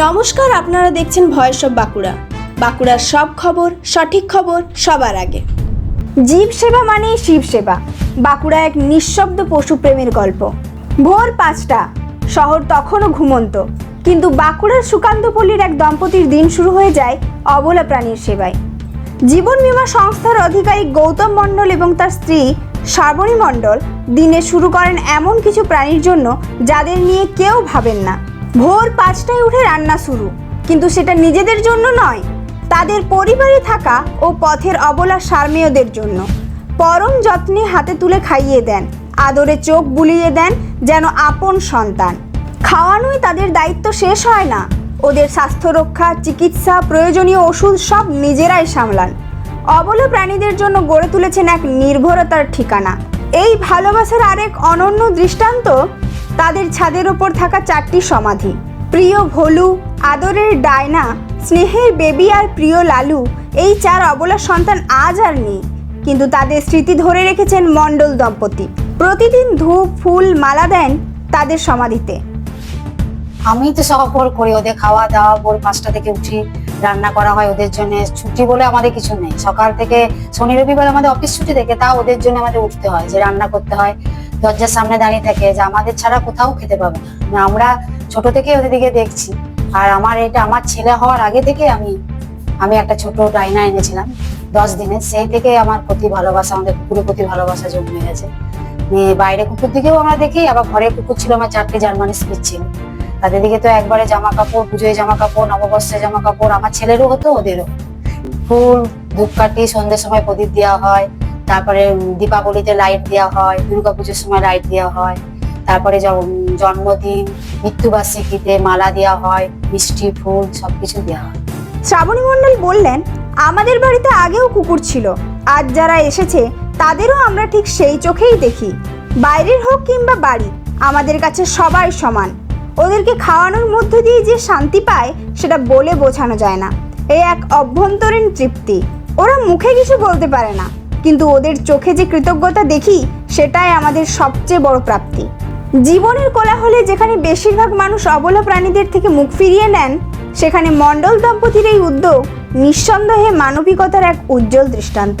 নমস্কার, আপনারা দেখছেন ভয়েস অফ বাঁকুড়া। বাঁকুড়ার সব খবর, সঠিক খবর, সবার আগে। জীব সেবা মানেই শিব সেবা। বাঁকুড়া এক নিঃশব্দ পশুপ্রেমের গল্প। ভোর পাঁচটা, শহর তখনও ঘুমন্ত। কিন্তু বাঁকুড়ার সুকান্তপল্লীর এক দম্পতির দিন শুরু হয়ে যায় অবলা প্রাণীর সেবায়। জীবন বীমা সংস্থার অধিকারী গৌতম মণ্ডল এবং তার স্ত্রী শ্রাবণী মণ্ডল দিনে শুরু করেন এমন কিছু প্রাণীর জন্য যাদের নিয়ে কেউ ভাবেন না। ভোর পাঁচটায় উঠে রান্না শুরু। কিন্তু সেটা নিজেদের জন্য নয়, তাদের পরিবারে থাকা ও পথের অবলা সারমেয়দের জন্য। পরম যত্নে হাতে তুলে খাইয়ে দেন, আদরে চোখ বুলিয়ে দেন যেন আপন সন্তান। খাওয়ানোই তাদের দায়িত্ব শেষ হয় না। ওদের স্বাস্থ্য রক্ষা, চিকিৎসা, প্রয়োজনীয় ওষুধ সব নিজেরাই সামলান। অবলা প্রাণীদের জন্য গড়ে তুলেছেন এক নির্ভরতার ঠিকানা। এই ভালোবাসার আরেক অনন্য দৃষ্টান্ত তাদের ছাদের ওপর থাকা চারটি সমাধি। প্রিয় ভোলু, আদরের ডায়না, স্নেহের বেবি আর প্রিয় লালু, এই চার অবলা সন্তান আজ আর নেই। কিন্তু তাদের স্মৃতি ধরে রেখেছেন মণ্ডল দম্পতি। প্রতিদিন ধূপ, ফুল, মালা দেন তাদের সমাধিতে। আমি তো সব করি, ওদের খাওয়া দাওয়া, ভোর পাঁচটা থেকে উঠি। রান্না করা হয় ওদের জন্য। ছুটি বলে আমাদের কিছু নেই। সকাল থেকে শনি, রবিবার আমাদের অফিস ছুটি থেকে তাও ওদের জন্য আমাদের উঠতে হয়, যে রান্না করতে হয়। দরজার সামনে দাঁড়িয়ে থাকে, যে আমাদের ছাড়া কোথাও খেতে পাবে না। মানে আমরা ছোট থেকে ওদের দিকে দেখছি। আর আমার এটা, আমার ছেলে হওয়ার আগে থেকে আমি আমি একটা ছোট ডাইনা এনেছিলাম দশ দিনে। সেই থেকে আমার প্রতি ভালোবাসা, আমাদের কুকুরের প্রতি ভালোবাসা জন্মে গেছে। বাইরে কুকুর দিকেও আমরা দেখি, আবার ঘরে কুকুর ছিল, আমার চারটে জার্মানি স্পিচ ছিল। তাদের দিকে তো একবারে জামা কাপড় পুজোয় জামা কাপড় নববর্ষে জামা কাপড় আমার ছেলেরও হতো, ওদেরও। ফুল ধূপকাঠি সন্ধ্যের সময় প্রদীপ দেওয়া হয়, তারপরে দীপাবলিতে লাইট দেওয়া হয়, দুর্গাপুজোর সময় লাইট দেওয়া হয়, তারপরে জন্মদিন মৃত্যুবার্ষিকীতে মালা দেওয়া হয়, মিষ্টি, ফুল, সবকিছু দেওয়া হয়। শ্রাবণী মণ্ডল বললেন, আমাদের বাড়িতে আগেও কুকুর ছিল। আজ যারা এসেছে, তাদেরও আমরা ঠিক সেই চোখেই দেখি। বাইরের হোক কিংবা বাড়ি, আমাদের কাছে সবাই সমান। ওদেরকে খাওয়ানোর মধ্য দিয়ে যে শান্তি পায়, সেটা বলে বোঝানো যায় না। এই এক অভ্যন্তরীণ তৃপ্তি। ওরা মুখে কিছু বলতে পারে না, কিন্তু ওদের চোখে যে কৃতজ্ঞতা দেখি, সেটাই আমাদের সবচেয়ে বড় প্রাপ্তি। জীবনের কোলাহলে যেখানে বেশিরভাগ মানুষ অবলা প্রাণীদের থেকে মুখ ফিরিয়ে নেন, সেখানে মণ্ডল দম্পতির এই উদ্যোগ নিঃসন্দেহে মানবিকতার এক উজ্জ্বল দৃষ্টান্ত।